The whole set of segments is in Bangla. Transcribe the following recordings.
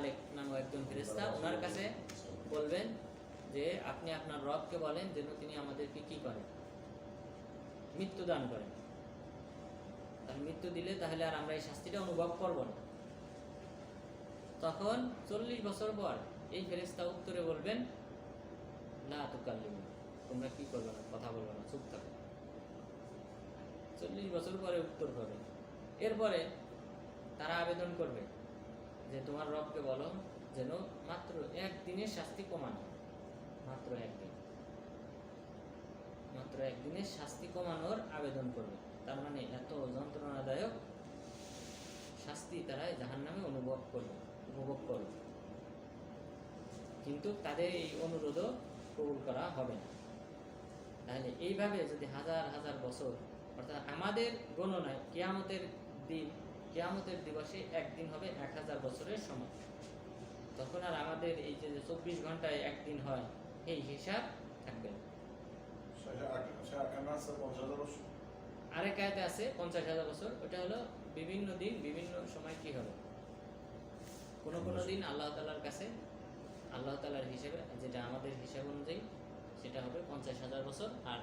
মালিক নামক একজন ফেরেস্তা ওনার কাছে বলবেন যে, আপনি আপনার রবকে বলেন যেন তিনি আমাদেরকে কি করেন? মৃত্যু দান করেন। তাহলে মৃত্যু দিলে তাহলে আর আমরা এই শাস্তিটা অনুভব করব না। তখন চল্লিশ বছর পর এই ফেরেস্তা উত্তরে বলবেন না তো কাল্লিমু তোমরা কি করবে না? কথা বলবে না, চুপ থাকো। চল্লিশ বছর পরে উত্তর হবে। এরপরে তারা আবেদন করবে যে তোমার রবকে বলো যেন মাত্র একদিনের শাস্তি কমানো। মাত্র একদিন। মাত্র একদিনের শাস্তি কমানোর আবেদন করবে। তার মানে এত যন্ত্রণাদায়ক শাস্তি তারা জাহান নামে অনুভব করবে, উপভোগ করবে। কিন্তু তাদের এই অনুরোধও কবুল করা হবে না। তাহলে এইভাবে যদি হাজার হাজার বছর, অর্থাৎ আমাদের গণনায় কেয়ামতের দিন কেয়ামতের দিবসে একদিন হবে এক হাজার বছরের সময় তখন আর আমাদের এই যে চব্বিশ ঘন্টায় একদিন হয় এই হিসাব থাকবে আরেক আয়তে আছে পঞ্চাশ হাজার বছর। ওটা হলো বিভিন্ন দিন বিভিন্ন সময় কি হবে? কোনো কোনো দিন আল্লাহ তালার কাছে আল্লাহ তালার হিসেবে যেটা আমাদের হিসাব অনুযায়ী সেটা হবে পঞ্চাশ হাজার বছর। আর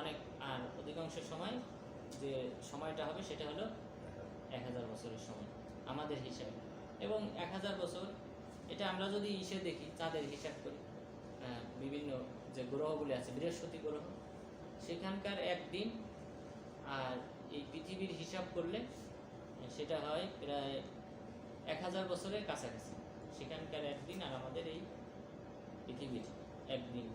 অনেক আর অধিকাংশ সময় যে সময়টা হবে সেটা হলো এক হাজার বছরের সময়, আমাদের হিসাবে। এবং এক হাজার বছর, এটা আমরা যদি ইসে দেখি চাঁদের হিসাব করি বিভিন্ন যে গ্রহগুলি আছে, বৃহস্পতি গ্রহ, সেখানকার একদিন আর এই পৃথিবীর হিসাব করলে সেটা হয় প্রায় এক হাজার বছরের কাছাকাছি। সেখানকার একদিন আর আমাদের এই পৃথিবীর একদিন।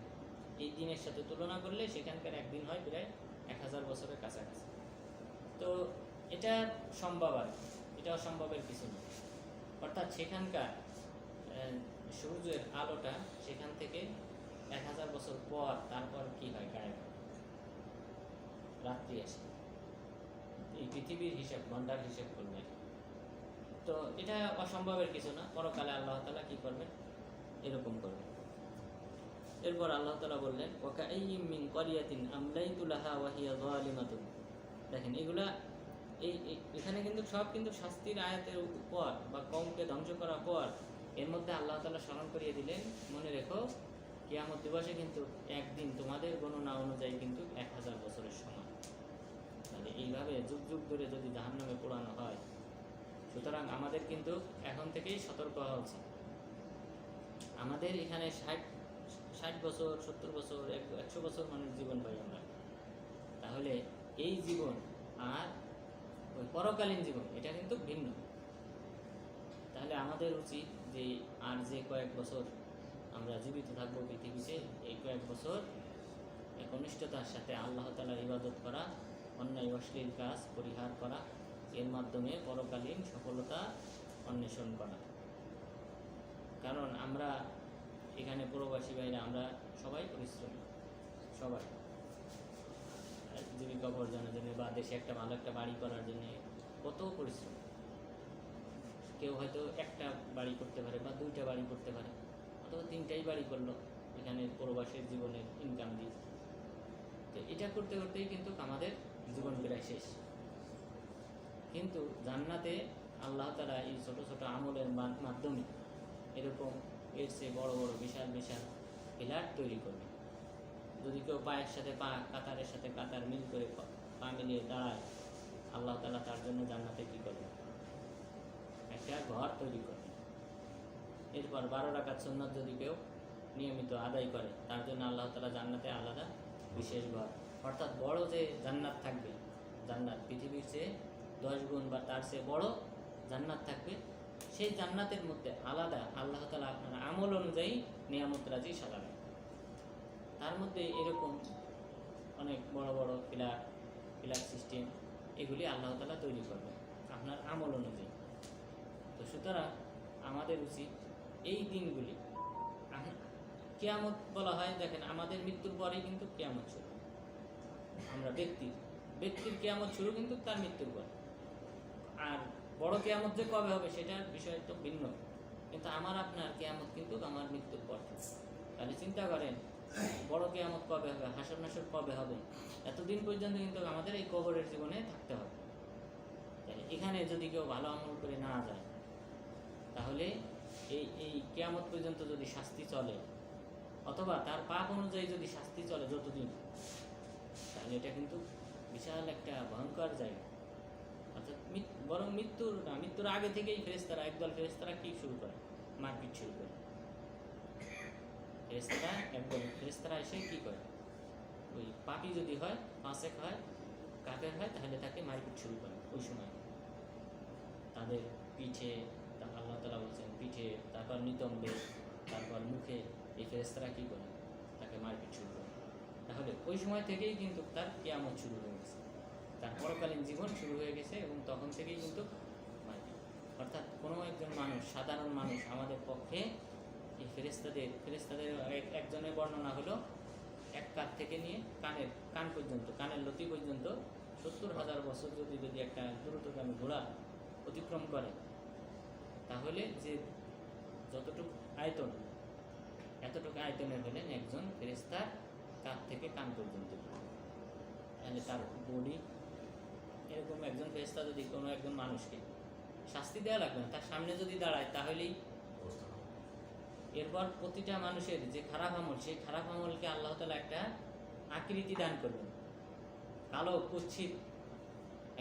এই দিনের সাথে তুলনা করলে সেখানকার একদিন হয় প্রায় এক হাজার বছরের কাছাকাছি। তো এটা সম্ভব আর। এটা অসম্ভবের কিছু না। অর্থাৎ সেখানকার সূর্যের আলোটা সেখান থেকে এক হাজার বছর পর তারপর কি হয়, গায়েব রাত্রি আসে। এই পৃথিবীর হিসাব ঘণ্টার হিসাব করবে তো এটা অসম্ভবের কিছু না। পরকালে আল্লাহ তালা কি করবেন? এরকম করবেন। এরপর আল্লাহ তালা বললেন ওকা মিন করিয়াতিন আমলাইতুলাহা ওয়াহিয়া যালিমাতুন। দেখেন, এগুলা এই এখানে কিন্তু সব কিন্তু শাস্তির আয়াতের পর বা কমকে ধ্বংস করার পর এর মধ্যে আল্লাহ তালা স্মরণ করিয়ে দিলেন। মনে রেখো, কিয়ামত দিবসে কিন্তু একদিন তোমাদের গণনা অনুযায়ী কিন্তু এক হাজার বছরের সমান তাহলে এইভাবে যুগ যুগ ধরে যদি জাহান্নামে পোড়ানো হয়, সুতরাং আমাদের কিন্তু এখন থেকেই সতর্ক হওয়া উচিত। আমাদের এখানে ষাট ষাট বছর, সত্তর বছর, এক- একশো বছর মানুষ জীবন পাই আমরা। তাহলে এই জীবন আর ওই পরকালীন জীবন, এটা কিন্তু ভিন্ন। তাহলে আমাদের উচিত যে আর যে কয়েক বছর আমরা জীবিত থাকব পৃথিবীতে, এই কয়েক বছর একনিষ্ঠতার সাথে আল্লাহ তালার ইবাদত করা, অন্যায়, অশ্লীল কাজ পরিহার করা, এর মাধ্যমে পরকালীন সফলতা অন্বেষণ করা। কারণ আমরা এখানে প্রবাসী ভাইরা, আমরা সবাই পরিশ্রমী, সবাই। জীবিকা অর্জনের জন্য বা দেশে একটা ভালো একটা বাড়ি করার জন্য কত পরিশ্রম। কেউ হয়তো একটা বাড়ি করতে পারে বা দুইটা বাড়ি করতে পারে, অথবা তিনটাই বাড়ি করল, এখানে প্রবাসের জীবনের ইনকাম দিয়ে। তো এটা করতে করতেই কিন্তু আমাদের জীবন প্রায় শেষ। কিন্তু জান্নাতে আল্লাহ তারা এই ছোট ছোট আমলের মাধ্যমে এরকম এর চেয়ে বড় বড় বিশাল বিশাল পিলার তৈরি করবে যদি কেউ পায়ের সাথে পা, কাতারের সাথে কাতার মিল করে পা- মিলিয়ে দাঁড়ায়, আল্লাহ তালা তার জন্য জান্নাতে কী করবে? একটা ঘর তৈরি করবে। এরপর বারো রাকাত সুন্নত যদি কেউ নিয়মিত আদায় করে, তার জন্য আল্লাহ তালা জান্নাতে আলাদা বিশেষ ঘর। অর্থাৎ বড় যে জান্নাত থাকবে, জান্নাত পৃথিবীর চেয়ে দশ গুণ বা তার চেয়ে বড় জান্নাত থাকবে, সেই জান্নাতের মধ্যে আলাদা আল্লাহ তালা আপনার আমল অনুযায়ী নিয়ামত রাজি সাজাবেন। তার মধ্যে এরকম অনেক বড় বড় পিলার পিলার সিস্টেম এগুলি আল্লাহ তালা তৈরি করবে আপনার আমল অনুযায়ী। তো সুতরাং আমাদের উচিত এই দিনগুলি কেয়ামত বলা হয়, দেখেন আমাদের মৃত্যুর পরেই কিন্তু কেয়ামত শুরু। আমরা ব্যক্তির ব্যক্তির কেয়ামত শুরু কিন্তু তার মৃত্যুর পর। আর বড় কেয়ামত যে কবে হবে সেটার বিষয় তো ভিন্ন। কিন্তু আমার, আপনার কেয়ামত কিন্তু আমার মৃত্যুর পর। তাহলে চিন্তা করেন বড় কেয়ামত কবে হবে? হাসর নাসর কবে হবে? এতদিন পর্যন্ত কিন্তু আমাদের এই কবরের জীবনে থাকতে হবে। এখানে যদি কেউ ভালো আমল করে না যায়, তাহলে এই এই কেয়ামত পর্যন্ত যদি শাস্তি চলে, অথবা তার পাপ অনুযায়ী যদি শাস্তি চলে যতদিন, তাহলে এটা কিন্তু বিশাল একটা ভয়ঙ্কর জায়গা। অর্থাৎ বরং মৃত্যুর না, মৃত্যুর আগে থেকেই ফেরেস্তারা একদল ফেরেস্তারা কি শুরু করে? মারপিট শুরু করে। ফেরেস্তারা একদল ফেরেস্তারা এসে কি করে? ওই পাপি যদি হয় পাঁচেক হয় কাকের হয় তাহলে তাকে মারপিট শুরু করে ওই সময়। তাদের পিঠে আল্লাহ তালা বলছেন, পিঠে, তারপর নিতম্বে, তারপর মুখে, এই ফেরেস্তারা কী করে? তাকে মারপিট শুরু করে। তাহলে ওই সময় থেকেই কিন্তু তার কেয়ামত শুরু হয়ে গেছে। তার পরকালীন জীবন শুরু হয়ে গেছে এবং তখন থেকেই কিন্তু অর্থাৎ কোনো একজন মানুষ, সাধারণ মানুষ আমাদের পক্ষে এই ফেরেস্তাদের ফেরেস্তাদের এক- একজনের বর্ণনা হলো, এক কান থেকে নিয়ে কানের, কান পর্যন্ত, কানের লতি পর্যন্ত সত্তর হাজার বছর যদি যদি একটা দ্রুতগামী ঘোড়া অতিক্রম করে, তাহলে যে যতটুকু আয়তন, এতটুকু আয়তনের হলেন একজন ফেরেস্তার কান থেকে কান পর্যন্ত। তাহলে তার বডি এরকম একজন ফেরেস্তা যদি কোনো একজন মানুষকে শাস্তি দেওয়া লাগবে না, তার সামনে যদি দাঁড়ায়, তাহলেই এরপর প্রতিটা মানুষের যে খারাপ আমল, সেই খারাপ আমলকে আল্লাহ তালা একটা আকৃতি দান করবেন কালো, কুচ্ছিত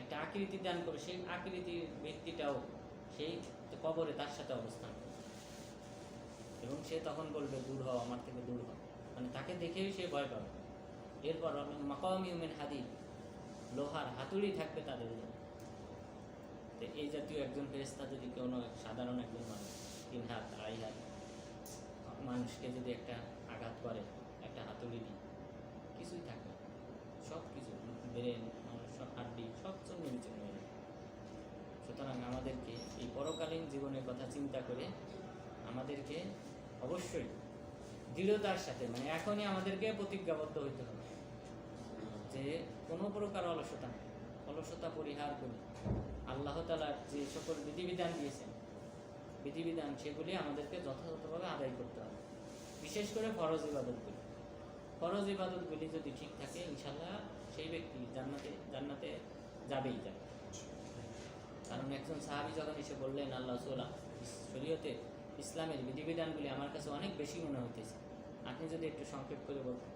একটা আকৃতি দান করে সেই আকৃতির ব্যক্তিটাও সেই কবরে তার সাথে অবস্থান করবে। এবং সে তখন বলবে, দূর হও, আমার থেকে দূর হও। মানে তাকে দেখেই সে ভয় পাবে। এরপর মাকাম ইউমেন হাদিদ, লোহার হাতুড়ি থাকবে তাদের জন্য তো এই জাতীয় একজন ফেরেস্তা যদি কোনো সাধারণ একজন মানুষ, তিন হাত, আড়াই হাত মানুষকে যদি একটা আঘাত করে, একটা হাতুড়ি দিয়ে কিছুই থাকে। সব কিছু, ব্রেন, মানুষ হাড্ডি, সব চন্ন বিচন্ন হয়ে সুতরাং আমাদেরকে এই পরকালীন জীবনের কথা চিন্তা করে আমাদেরকে অবশ্যই দৃঢ়তার সাথে মানে এখনই আমাদেরকে প্রতিজ্ঞাবদ্ধ হইতে হবে যে কোনো প্রকার অলসতা। অলসতা পরিহার করে আল্লাহ তালার যে সকল বিধিবিধান দিয়েছেন বিধিবিধান, সেগুলি আমাদেরকে যথাযথভাবে আদায় করতে হবে। বিশেষ করে ফরজ ইবাদতগুলি। ফরজ ইবাদতগুলি যদি ঠিক থাকে ইনশাল্লাহ সেই ব্যক্তি জান্নাতে জান্নাতে যাবেই যাবে। কারণ একজন সাহাবি যখন এসে বললেন, আল্লাহ সোলা শরীয়তে ইসলামের বিধিবিধানগুলি আমার কাছে অনেক বেশি মনে হইতেছে। আপনি যদি একটু সংক্ষেপ করে বলতেন।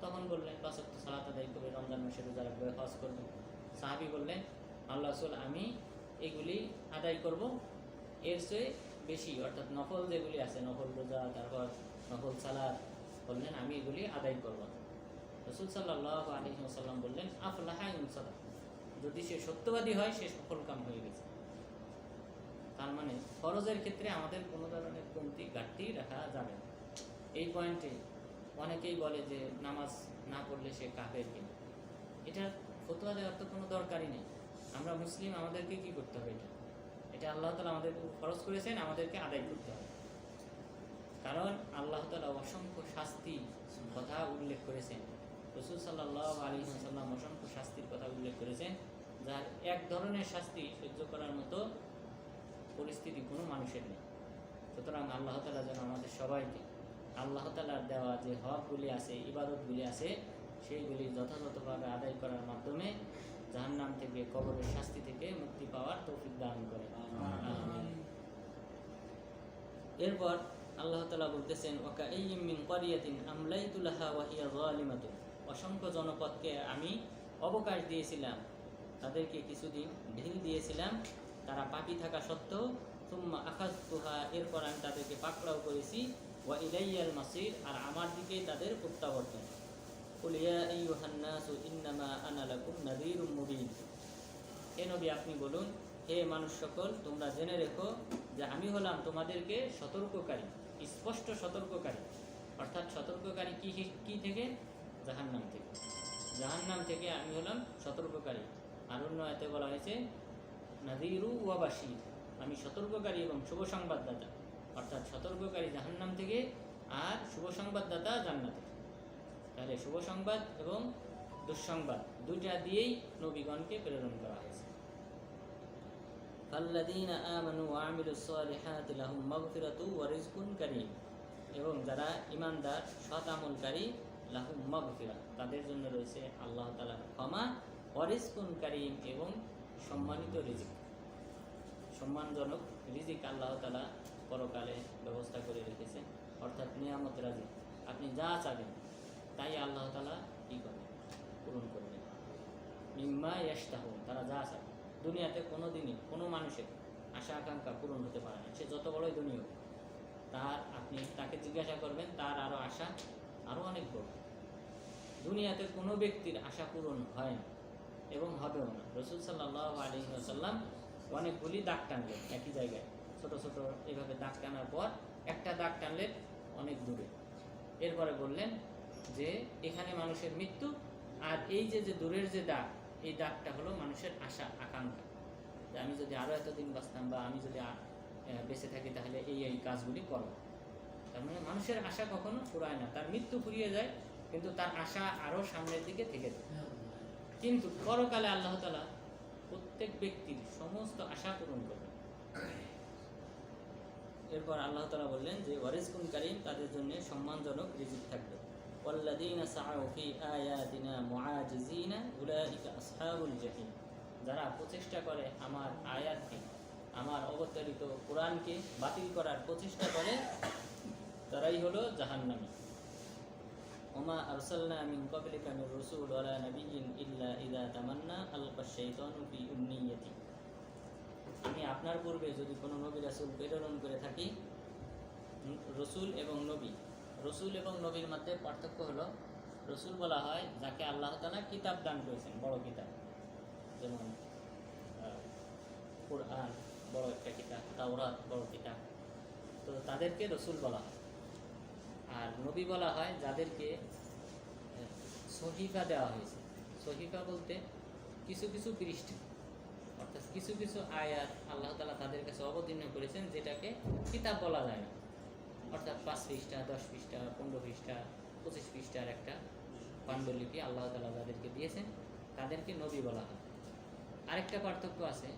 তখন বললেন, পাঁচক্ত সালাত আদায় করে রমজান মাসে রোজা রাখবে, হজ করবেন সাহাবি বললেন, আল্লাহ রসুল, আমি এগুলি আদায় করব এর চেয়ে বেশি, অর্থাৎ নফল যেগুলি আছে, নফল রোজা, তারপর নফল সালাদ বললেন, আমি এগুলি আদায় করব। রসুল সাল্লাহ আলী সাল্লাম বললেন, আফলাহা ইনসাদা যদি সে সত্যবাদী হয়, সে সফল কাম হয়ে গেছে। তার মানে ফরজের ক্ষেত্রে আমাদের কোনো ধরনের কমতি ঘাটতি রাখা যাবে না। এই পয়েন্টে অনেকেই বলে যে, নামাজ না পড়লে সে কাফের কিনা। এটা ফতোয়া দেওয়ার তো কোনো দরকারই নেই। আমরা মুসলিম, আমাদেরকে কি করতে হবে এটা? এটা আল্লাহ তালা আমাদের খরচ করেছেন, আমাদেরকে আদায় করতে হবে। কারণ আল্লাহ তালা অসংখ্য শাস্তি কথা উল্লেখ করেছেন। রসুল সাল্লাহ আলী সাল্লাম অসংখ্য শাস্তির কথা উল্লেখ করেছেন, যার এক ধরনের শাস্তি সহ্য করার মতো পরিস্থিতি কোনো মানুষের নেই। সুতরাং আল্লাহ তালা যেন আমাদের সবাইকে, আল্লাহ তালার দেওয়া যে হকগুলি আছে, ইবাদতগুলি আছে, সেইগুলি যথাযথভাবে আদায় করার মাধ্যমে জাহান্নাম থেকে কবরের শাস্তি থেকে মুক্তি পাওয়ার তৌফিক দান করে। এরপর আল্লাহ তালা বলতেছেন ওকা এই মিন করিয়াতিন আমলাইতুলাহা ওয়াহিয়া জালিমাতুন অসংখ্য জনপদকে আমি অবকাশ দিয়েছিলাম তাদেরকে কিছুদিন ঢিল দিয়েছিলাম তারা পাপি থাকা সত্ত্বেও তুম্মা আখাজ তুহা এরপর আমি তাদেরকে পাকড়াও করেছি ওয়া ইলাইয়াল মাসির আর আমার দিকেই তাদের প্রত্যাবর্তন। হে নবী, আপনি বলুন, হে মানুষ সকল, তোমরা জেনে রেখো যে আমি হলাম তোমাদেরকে সতর্ককারী, স্পষ্ট সতর্ককারী। অর্থাৎ সতর্ককারী কি কি থেকে? জাহান্নাম থেকে। জাহান্নাম থেকে আমি হলাম সতর্ককারী। আর অন্য এতে বলা হয়েছে নাদিরু ওয়াবাসী আমি সতর্ককারী এবং শুভ সংবাদদাতা। অর্থাৎ সতর্ককারী জাহান্নাম থেকে আর শুভ সংবাদদাতা জান্নাতে। তাহলে শুভ সংবাদ এবং দুঃসংবাদ দুইটা দিয়েই নবীগণকে প্রেরণ করা হয়েছে। ফাল্লাযীনা আমানু ওয়া আমিলুস সালিহাতি লাহুম মাগফিরাতু ওয়া রিজকুন এবং যারা ইমানদার সৎ আমলকারী, লাহুম মাগফিরা তাদের জন্য রয়েছে আল্লাহ তাআলার ক্ষমা ওয়া রিজকুন কারীম এবং সম্মানিত রিজিক। সম্মানজনক রিজিক আল্লাহ তালা পরকালে ব্যবস্থা করে রেখেছেন। অর্থাৎ নিয়ামত রাজি। আপনি যা চাবেন তাই আল্লাহ তালা কী করবেন পূরণ করবেন মিম্মা ইয়াস্তাহুন তারা যা চায়। দুনিয়াতে কোনো দিনই কোনো মানুষের আশা, আকাঙ্ক্ষা পূরণ হতে পারে না। সে যত বড়ই দুনিয়া তার আপনি তাকে জিজ্ঞাসা করবেন, তার আরও আশা আরও অনেক বড়। দুনিয়াতে কোনো ব্যক্তির আশা পূরণ হয় না এবং হবেও না। রসুল সাল্লাহ আলী সাল্লাম অনেকগুলি দাগ টানলেন একই জায়গায়। ছোট ছোট এভাবে দাগ টানার পর একটা দাগ টানলেন অনেক দূরে। এরপরে বললেন যে এখানে মানুষের মৃত্যু আর এই যে যে দূরের যে দাগ, এই দাগটা হলো মানুষের আশা, আকাঙ্ক্ষা। যে আমি যদি আরও এতদিন বাঁচতাম বা আমি যদি বেঁচে থাকি, তাহলে এই এই কাজগুলি করব। তার মানে মানুষের আশা কখনো ফুরায় না। তার মৃত্যু ফুরিয়ে যায়, কিন্তু তার আশা আরও সামনের দিকে থেকে যায়। কিন্তু পরকালে আল্লাহ তালা প্রত্যেক ব্যক্তির সমস্ত আশা পূরণ করবেন। এরপর আল্লাহ তালা বললেন যে ওয়ারিসকুন কারিম, তাদের জন্য সম্মানজনক রিজিক থাকবে। والذين سعوا في آياتنا معاجزين أولئك أصحاب الجحيم যারা প্রচেষ্টা করে আমার আয়াতকে আমার অবতারিত কোরআনকে বাতিল করার প্রচেষ্টা করে তারাই হলো জাহান্নামী ওমা আরসালনা মিন ক্বাবলিকা মির রাসূল ওয়ালা নাবিয়্যিন ইল্লা ইযা তামান্না আলকা শাইতানু ফি উমনিয়্যাতি আমি আপনার পূর্বে যদি কোনো নবী রাসূল প্রেরণ করে থাকি উম, রসুল এবং নবী রসুল এবং নবীর মধ্যে পার্থক্য হলো, রসুল বলা হয় যাকে আল্লাহ তাআলা কিতাব দান করেছেন, বড় কিতাব। যেমন কোরআন বড় একটা কিতাব, তাওরাত বড় কিতাব। তো তাদেরকে রসুল বলা হয়। আর নবী বলা হয় যাদেরকে সহিফা দেওয়া হয়েছে। সহিফা বলতে কিছু কিছু পৃষ্ঠা, অর্থাৎ কিছু কিছু আয়াত আল্লাহ তালা তাদের কাছে অবতীর্ণ করেছেন, যেটাকে কিতাব বলা যায় না। অর্থাৎ পাঁচ পৃষ্ঠা, দশ পৃষ্ঠা, পনেরো পৃষ্ঠা, পঁচিশ পৃষ্ঠার একটা পাণ্ডুলিপি আল্লাহ তালা যাদেরকে দিয়েছেন। তাদেরকে নবী বলা হয়। আরেকটা পার্থক্য আছে